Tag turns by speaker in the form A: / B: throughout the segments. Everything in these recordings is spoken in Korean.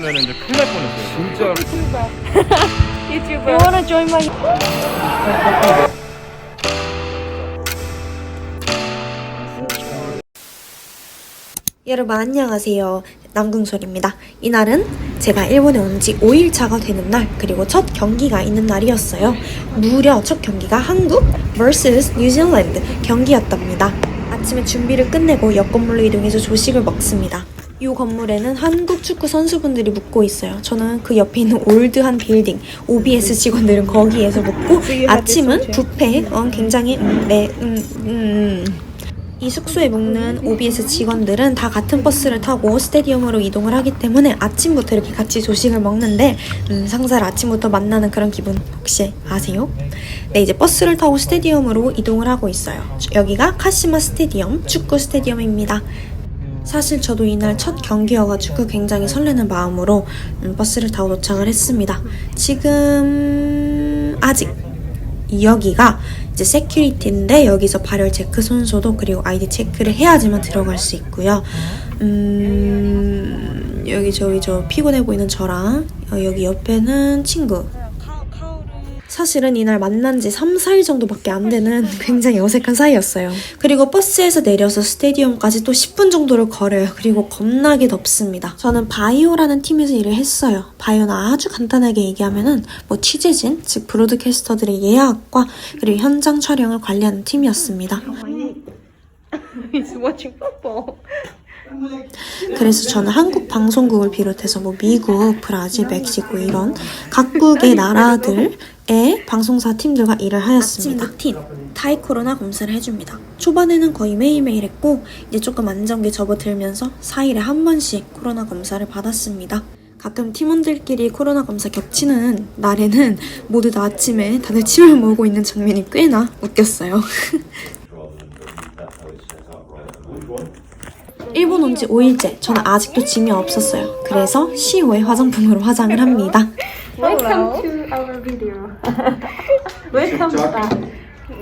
A: 있으면 이제 큰일 날 뻔했어요. 진짜.
B: You wanna join my
C: 여러분 안녕하세요. 남궁솔입니다. 이날은 제가 일본에 온 지 5일차가 되는 날 그리고 첫 경기가 있는 날이었어요. 무려 첫 경기가 한국 vs 뉴질랜드 경기였답니다. 아침에 준비를 끝내고 옆 건물로 이동해서 조식을 먹습니다. 이 건물에는 한국 축구 선수분들이 묵고 있어요. 저는 그 옆에 있는 올드한 빌딩 OBS 직원들은 거기에서 묵고 아침은 뷔페 어, 굉장히 음, 네, 음, 음. 이 숙소에 묵는 OBS 직원들은 다 같은 버스를 타고 스테디움으로 이동을 하기 때문에 아침부터 이렇게 같이 조식을 먹는데 음, 상사를 아침부터 만나는 그런 기분 혹시 아세요? 네 이제 버스를 타고 스테디움으로 이동을 하고 있어요. 여기가 카시마 스테디움 축구 스테디움입니다. 사실 저도 이날 첫 경기여가지고 굉장히 설레는 마음으로 음, 버스를 타고 도착을 했습니다. 지금 아직 여기가 이제 세큐리티인데 여기서 발열 체크 순서도 그리고 아이디 체크를 해야지만 들어갈 수 있고요. 음, 여기 저기 저 피곤해 보이는 저랑 어, 여기 옆에는 친구. 사실은 이날 만난 지 3, 4일 정도밖에 안 되는 굉장히 어색한 사이였어요. 그리고 버스에서 내려서 스테디움까지 또 10분 정도를 걸어요. 그리고 겁나게 덥습니다. 저는 바이오라는 팀에서 일을 했어요. 바이오는 아주 간단하게 얘기하면은 뭐 취재진, 즉 브로드캐스터들의 예약과 그리고 현장 촬영을 관리하는 팀이었습니다. 그래서 저는 한국 방송국을 비롯해서 뭐 미국, 브라질, 멕시코 이런 각국의 나라들 의 방송사 팀들과 일을 하였습니다. 루틴, 타이 코로나 검사를 해줍니다. 초반에는 거의 매일매일 했고 이제 조금 안정기 접어들면서 4일에 한 번씩 코로나 검사를 받았습니다. 가끔 팀원들끼리 코로나 검사 겹치는 날에는 모두 다 아침에 다들 침을 모으고 있는 장면이 꽤나 웃겼어요. 일본 온 지 5일째. 저는 아직도 짐이 없었어요. 그래서 10호의 화장품으로 화장을 합니다.
B: Our video. Welcome back.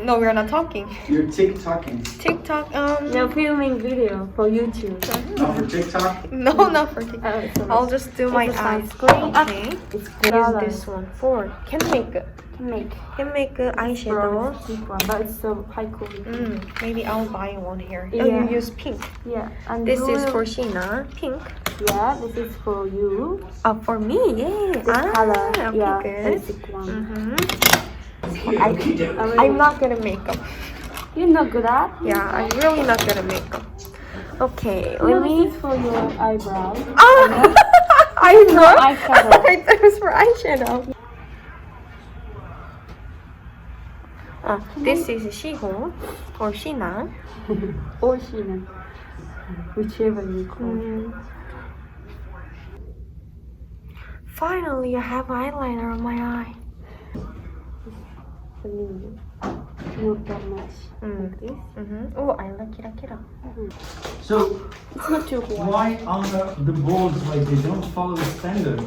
B: No, we're not talking.
D: You're TikToking.
B: TikTok, um,
E: You're filming video for YouTube.
D: Not for TikTok?
B: no, not for TikTok.
E: Oh, so
B: I'll just do my
E: It's a
B: eyes.
E: sunscreen.
B: Okay.
E: it's
B: Use
E: color.
B: this one for can make
E: Can make
B: can make
E: brown
B: eyeshadow.
E: cheap one, but it's so high quality.
B: Mm, maybe I'll buy one here. Oh, you use pink.
E: Yeah, and
B: This is for Sheena. Pink.
E: yeah. This is for you.
B: Uh, for me, yeah.
E: This
B: ah,
E: color,
B: okay,
E: yeah,
B: good.
E: basic one.
B: Mm-hmm.
E: I, I
B: I'm not gonna make up.
E: You're not good at.
B: Yeah, I'm really not gonna make up. Okay, let me.
E: this is for your eyebrow.
B: Ah! I know.
E: eyeshadow.
B: I thought it was for eyeshadow. Uh, this is Shiho or Shina.
E: Or Sheena. Whichever you call.
B: Mm. Finally, I have eyeliner on my eye.
E: Much.
B: Mm.
E: Like.
B: Mm-hmm. Oh, I like kira kira.
D: So,
E: It's not too white.
D: why are the boards like they don't follow the standard?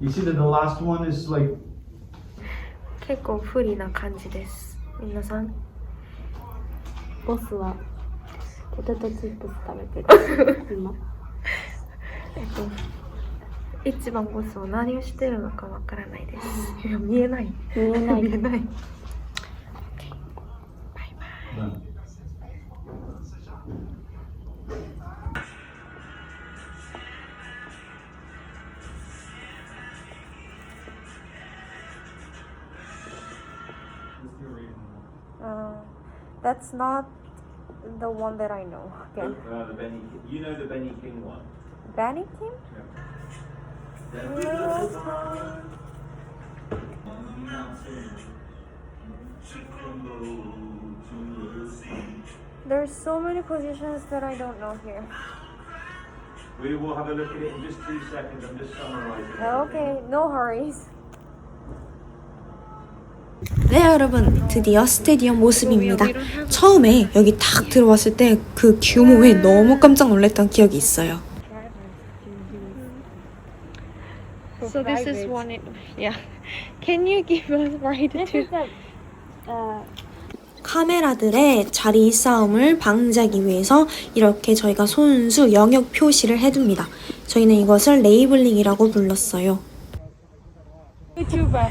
D: You see that the last one is like
B: 結構不利な感じです。皆さん。
E: ボスはポテトチップス食べてる今
B: えっと、一番ボスは何をしてるのかわからないです。いや、見えない。
E: 見えない
B: 見えない。Uh, that's not the one that I know. Okay.
F: Uh, the Benny, you know the Benny King one.
B: Benny Kim? There's so many positions that I don't know here.
F: We will have a look at it in just two seconds. I'm just summarising.
B: Okay, no hurries.
C: 네 여러분 드디어 스테디움 모습입니다. 처음에 여기 딱 들어왔을 때 그 규모에 너무 깜짝 놀랐던 기억이 있어요.
B: So this is one. It, yeah. Can you give us right
E: This
B: to?
E: uh,
C: 카메라들의 자리 싸움을 방지하기 위해서 이렇게 저희가 손수 영역 표시를 해둡니다. 저희는 이것을 레이블링이라고 불렀어요.
E: YouTuber.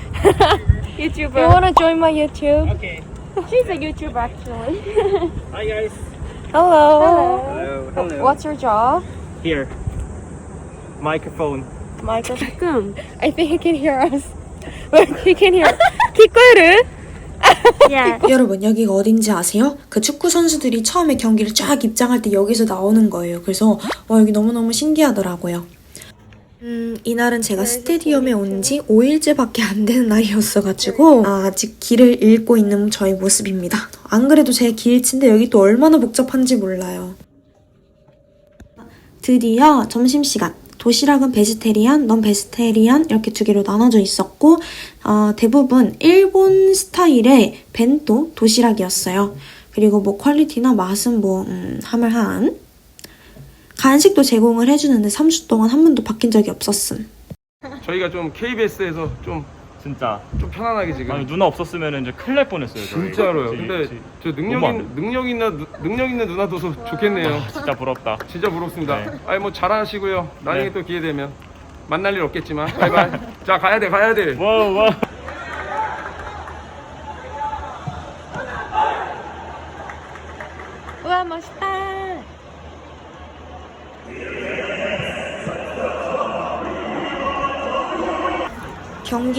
B: YouTuber.
E: You wanna join my YouTube?
A: Okay.
E: She's a YouTuber actually.
A: Hi guys.
E: Hello.
A: Hello. Hello.
E: What's your job?
A: Here. Microphone.
E: Microphone. I think he can hear us. he can hear. 기꺼이를? yeah.
C: 여러분 여기가 어딘지 아세요? 그 축구 선수들이 처음에 경기를 쫙 입장할 때 여기서 나오는 거예요. 그래서 와 여기 너무너무 신기하더라고요. 음, 이날은 제가 스테디움에 온 지 5일째밖에 안 되는 날이었어가지고 아, 아직 길을 잃고 있는 저의 모습입니다. 안 그래도 제 길치인데 여기 또 얼마나 복잡한지 몰라요. 드디어 점심시간. 도시락은 베지테리안, 넌 베지테리안 이렇게 두 개로 나눠져 있었고 어, 대부분 일본 스타일의 벤또 도시락이었어요. 그리고 뭐 퀄리티나 맛은 뭐 음, 하물한 간식도 제공을 해주는데 3주 동안 한 번도 바뀐 적이 없었음.
G: 저희가 좀 KBS에서 좀,
A: 진짜.
G: 좀 편안하게 지금
A: 아니 누나 없었으면 이제 큰일 날 뻔했어요. 저희.
G: 진짜로요.
A: 저희-
G: 근데
A: 저희-
G: 저 능력
A: 너무 안
G: 있는 능력 있는 누- 능력 있는 누나 둬서 좋겠네요.
A: 아, 진짜 부럽다.
G: 진짜 부럽습니다.
A: 네.
G: 아니 뭐 잘하시고요. 나중에
A: 네.
G: 또 기회 되면 만날 일 없겠지만 바이바이. 자 가야 돼 가야 돼.
A: 와우 와우.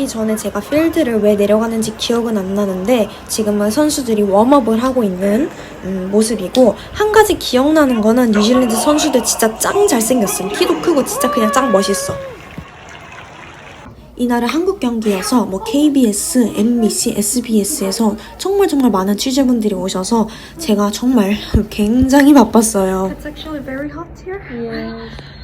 C: 경기 전에 제가 필드를 왜 내려가는지 기억은 안 나는데 지금은 선수들이 웜업을 하고 있는 음, 모습이고 한 가지 기억나는 거는 뉴질랜드 선수들 진짜 짱 잘생겼음. 키도 크고 진짜 그냥 짱 멋있어. 이날은 한국 경기여서 뭐 KBS, MBC, SBS에서 정말 정말 많은 취재분들이 오셔서 제가 정말 굉장히 바빴어요.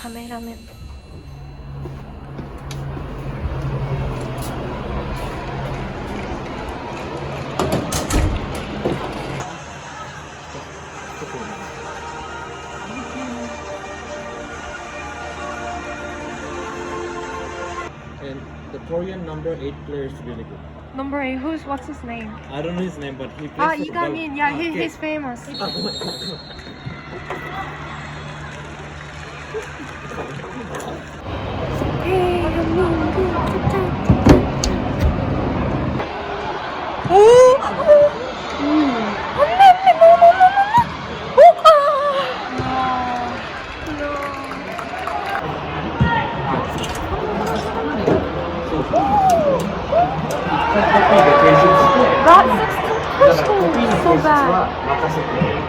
B: kameraman.
H: And the Korean number eight player is really good.
B: Number eight, who's what's his name?
H: I don't know his name, but he plays.
B: Ah, Lee
H: Gamin.
B: Yeah, he,
H: ah,
B: he's famous.
E: Oh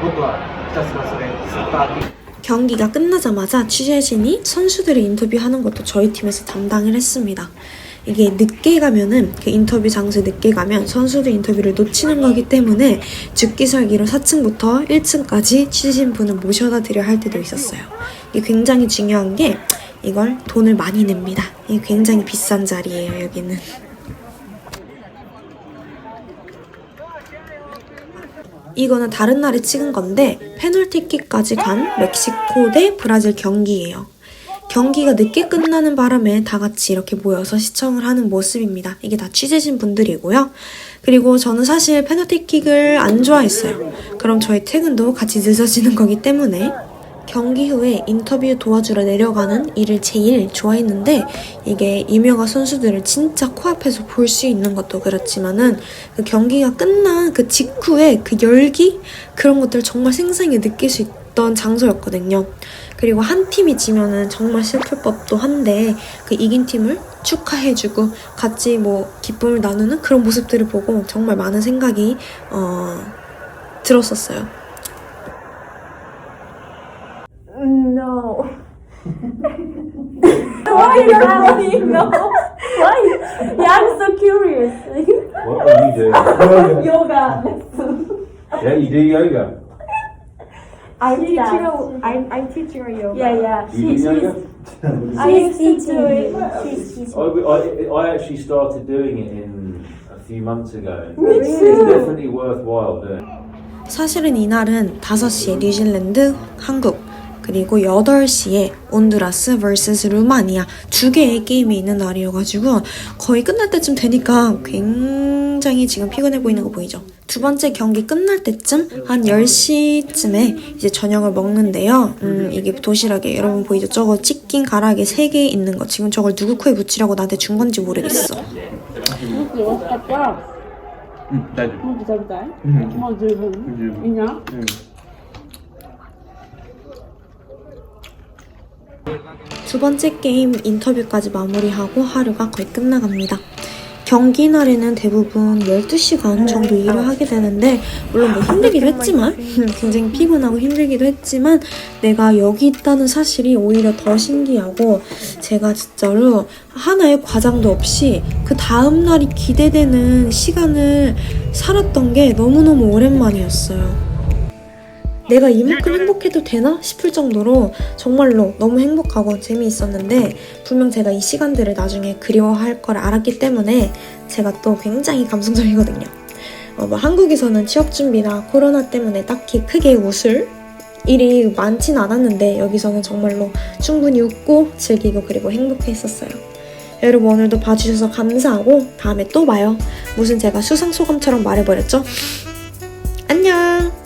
H: 僕はひたすらそれスーパーティー
C: 경기가 끝나자마자 취재진이 선수들을 인터뷰하는 것도 저희 팀에서 담당을 했습니다. 이게 늦게 가면은 그 인터뷰 장소에 늦게 가면 선수들 인터뷰를 놓치는 거기 때문에 죽기설기로 4층부터 1층까지 취재진 분을 모셔다 드려 할 때도 있었어요. 이게 굉장히 중요한 게 이걸 돈을 많이 냅니다. 이게 굉장히 비싼 자리예요, 여기는. 이거는 다른 날에 찍은 건데 페널티킥까지 간 멕시코 대 브라질 경기예요. 경기가 늦게 끝나는 바람에 다 같이 이렇게 모여서 시청을 하는 모습입니다. 이게 다 취재진 분들이고요. 그리고 저는 사실 페널티킥을 안 좋아했어요. 그럼 저희 퇴근도 같이 늦어지는 거기 때문에 경기 후에 인터뷰 도와주러 내려가는 일을 제일 좋아했는데 이게 이명아 선수들을 진짜 코앞에서 볼 수 있는 것도 그렇지만은 그 경기가 끝난 그 직후에 그 열기 그런 것들을 정말 생생히 느낄 수 있던 장소였거든요. 그리고 한 팀이 지면은 정말 슬플 법도 한데 그 이긴 팀을 축하해주고 같이 뭐 기쁨을 나누는 그런 모습들을 보고 정말 많은 생각이 어, 들었었어요.
B: No.
E: Why are you laughing? No. Why? Yeah, I'm so curious.
F: What are you doing?
E: Yoga.
F: yeah, you do yoga.
E: I'm teaching her. I'm, I'm teaching her yoga. Yeah, yeah.
F: You do yoga?
E: I used to do it. She's, she's
F: I, I, I actually started doing it in a few months ago. It's definitely worthwhile doing.
C: 사실은 이날은 5시에 뉴질랜드, 한국, 그리고 8시에 온두라스 vs 루마니아 두 개의 게임이 있는 날이어가지고 거의 끝날 때쯤 되니까 굉장히 지금 피곤해 보이는 거 보이죠? 두 번째 경기 끝날 때쯤 한 10시쯤에 이제 저녁을 먹는데요. 음, 이게 도시락에 여러분 보이죠? 저거 치킨 가락에 3개 있는 거 지금 저걸 누구 코에 붙이라고 나한테 준 건지 모르겠어.
G: 응, 나도.
E: Muito 잘다. 뭐 지금 이냐?
C: 두 번째 게임 인터뷰까지 마무리하고 하루가 거의 끝나갑니다. 경기 날에는 대부분 12시간 정도 일을 하게 되는데 물론 뭐 힘들기도 했지만 굉장히 피곤하고 힘들기도 했지만 내가 여기 있다는 사실이 오히려 더 신기하고 제가 진짜로 하나의 과장도 없이 그 다음 날이 기대되는 시간을 살았던 게 너무너무 오랜만이었어요. 내가 이만큼 행복해도 되나 싶을 정도로 정말로 너무 행복하고 재미있었는데 분명 제가 이 시간들을 나중에 그리워할 걸 알았기 때문에 제가 또 굉장히 감성적이거든요. 어, 뭐 한국에서는 취업 준비나 코로나 때문에 딱히 크게 웃을 일이 많진 않았는데 여기서는 정말로 충분히 웃고 즐기고 그리고 행복했었어요. 여러분 오늘도 봐주셔서 감사하고 다음에 또 봐요. 무슨 제가 수상 소감처럼 말해버렸죠? 안녕!